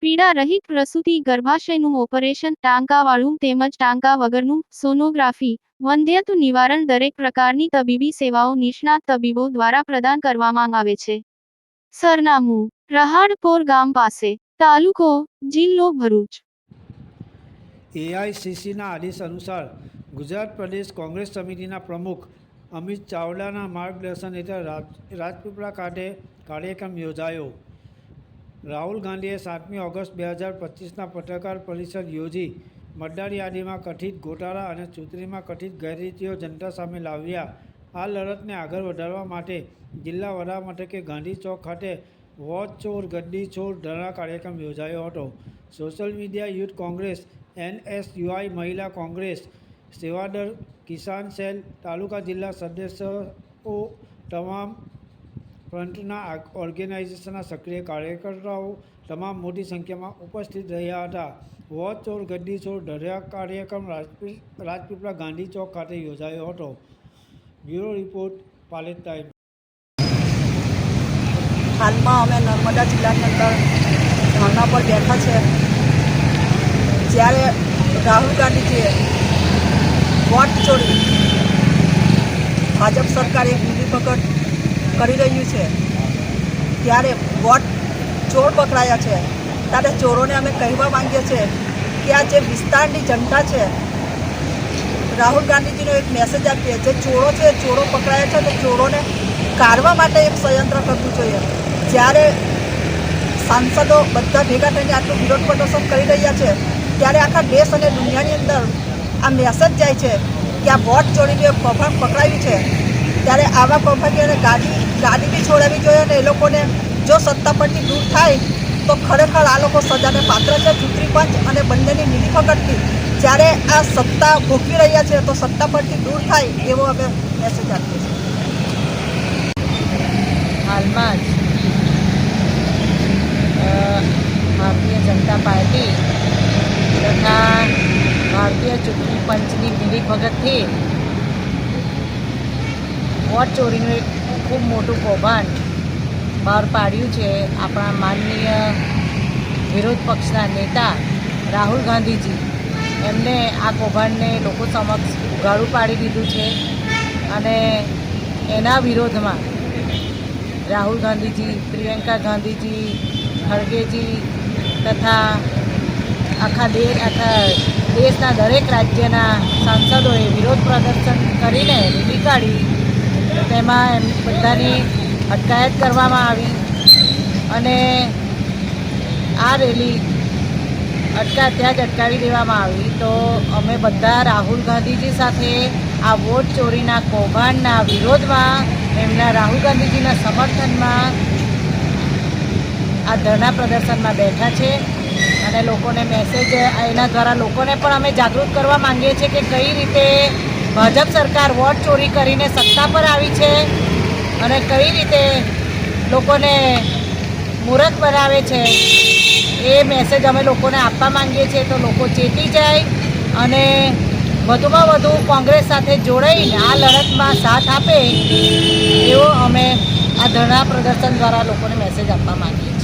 પીડા રહિત પ્રસૂતિ ગર્ભાશયનું ઓપરેશન ટાંકાવાળું તેમજ ટાંકા વગરનું સોનોગ્રાફી વંધ્યત્વ નિવારણ દરેક પ્રકારની તબીબી સેવાઓ નિષ્ણાત તબીબો દ્વારા પ્રદાન કરવામાં આવે છે. સરનામું, રહાડપોર ગામ પાસે, તાલુકો, જિલ્લો ભરૂચ. એઆઈસીસીના આદેશ અનુસાર ગુજરાત પ્રદેશ કોંગ્રેસ સમિતિના પ્રમુખ અમિત ચાવડાના માર્ગદર્શન હેઠળ રાજ- રાજપીપળા ખાતે કાર્યક્રમ યોજાયો. રાહુલ ગાંધીએ સાતમી ઓગસ્ટ બે હજાર પચીસના પત્રકાર પરિષદ યોજી મતદાર યાદીમાં કથિત ગોટાળા અને ચૂંટણીમાં કથિત ગેરરીતિઓ જનતા સામે લાવ્યા. આ લડતને આગળ વધારવા માટે જિલ્લા વડા મથકે ગાંધી ચોક ખાતે વોચ ચોર ગદ્દી ચોર ધરણા કાર્યક્રમ યોજાયો હતો. Social media youth Congress, NSUI મહિલા કોંગ્રેસ, સેવાદળ, કિસાન સેલ તાલુકા જિલ્લા સદસ્યો, તમામ ફ્રન્ટના ઓર્ગેનાઇઝેશનના સક્રિય કાર્યકર્તાઓ તમામ મોટી સંખ્યામાં ઉપસ્થિત રહ્યા હતા. વોચ ચોર ગદ્દી ચોર ધરણા કાર્યક્રમ રાજપી, રાજપીપળા ગાંધી ચોક ખાતે યોજાયો હતો. બ્યુરો રિપોર્ટ પાલેટ ટાઈમ. હાલમાં અમે નર્મદા જિલ્લાની અંદર ધરણા પર બેઠા છે. જ્યારે રાહુલ ગાંધીજીએ વોટ ચોરી, ભાજપ સરકારે એક મિલીભગત કરી રહ્યું છે. ત્યારે વોટ ચોર પકડાયા છે. ત્યારે ચોરોને અમે કહેવા માંગીએ છીએ કે આ જે વિસ્તારની જનતા છે, રાહુલ ગાંધીજીનો એક મેસેજ આપીએ. જે ચોરો છે, ચોરો પકડાયા છે તો ચોરોને કાઢવા માટે એક સંયંત્ર કરવું જોઈએ. જ્યારે સાંસદો બધા ભેગા થઈને આટલું વિરોધ પ્રદર્શન કરી રહ્યા છે, ત્યારે આખા દેશ અને દુનિયાની અંદર આ મેસેજ જાય છે કે આ વોટ ચોરીને પકડાયું છે. ત્યારે આવા કૌભાંડીઓને ગાડી ગાડી બી છોડાવવી જોઈએ અને એ લોકોને જો સત્તા પરથી દૂર થાય, તો ખરેખર આ લોકો સજાને પાત્ર છે. ચૂંટણી પંચ અને બંનેની મિલીભગતથી જ્યારે આ સત્તા ભોગવી રહ્યા છે, તો સત્તા પરથી દૂર થાય એવો અમે મેસેજ આપીએ છીએ. હાલમાં જ ભારતીય જનતા પાર્ટી તથા ભારતીય ચૂંટણી પંચની મિલીભગતથી વોટ ચોરીનું એક ખૂબ મોટું કૌભાંડ બહાર પાડ્યું છે આપણા માનનીય વિરોધ પક્ષના નેતા રાહુલ ગાંધીજી. એમને આ કૌભાંડને લોકો સમક્ષ ઉઘાડું પાડી દીધું છે અને એના વિરોધમાં રાહુલ ગાંધીજી, પ્રિયંકા ગાંધીજી, ખડગેજી તથા આખા દેશ, આખા દેશના દરેક રાજ્યના સાંસદોએ વિરોધ પ્રદર્શન કરીને કાઢી તેમાં એમ બધાની અટકાયત કરવામાં આવી અને આ રેલી અટકા ત્યાં જ અટકાવી દેવામાં આવી. તો અમે બધા રાહુલ ગાંધીજી સાથે આ વોટ ચોરીના કૌભાંડના વિરોધમાં એમના રાહુલ ગાંધીજીના સમર્થનમાં આ ધરણા પ્રદર્શનમાં બેઠા છે અને લોકોને મેસેજ એના દ્વારા લોકોને પણ અમે જાગૃત કરવા માંગીએ છીએ કે કઈ રીતે ભાજપ સરકાર વોટ ચોરી કરીને સત્તા પર આવી છે અને કઈ રીતે લોકોને મૂર્ખ બનાવે છે એ મેસેજ અમે લોકોને આપવા માંગીએ છીએ તો લોકો ચેતી જાય અને વધુમાં વધુ કોંગ્રેસ સાથે જોડાઈને આ લડતમાં સાથ આપે એવો અમે આ ધરણા પ્રદર્શન દ્વારા લોકોને મેસેજ આપવા માંગીએ છીએ.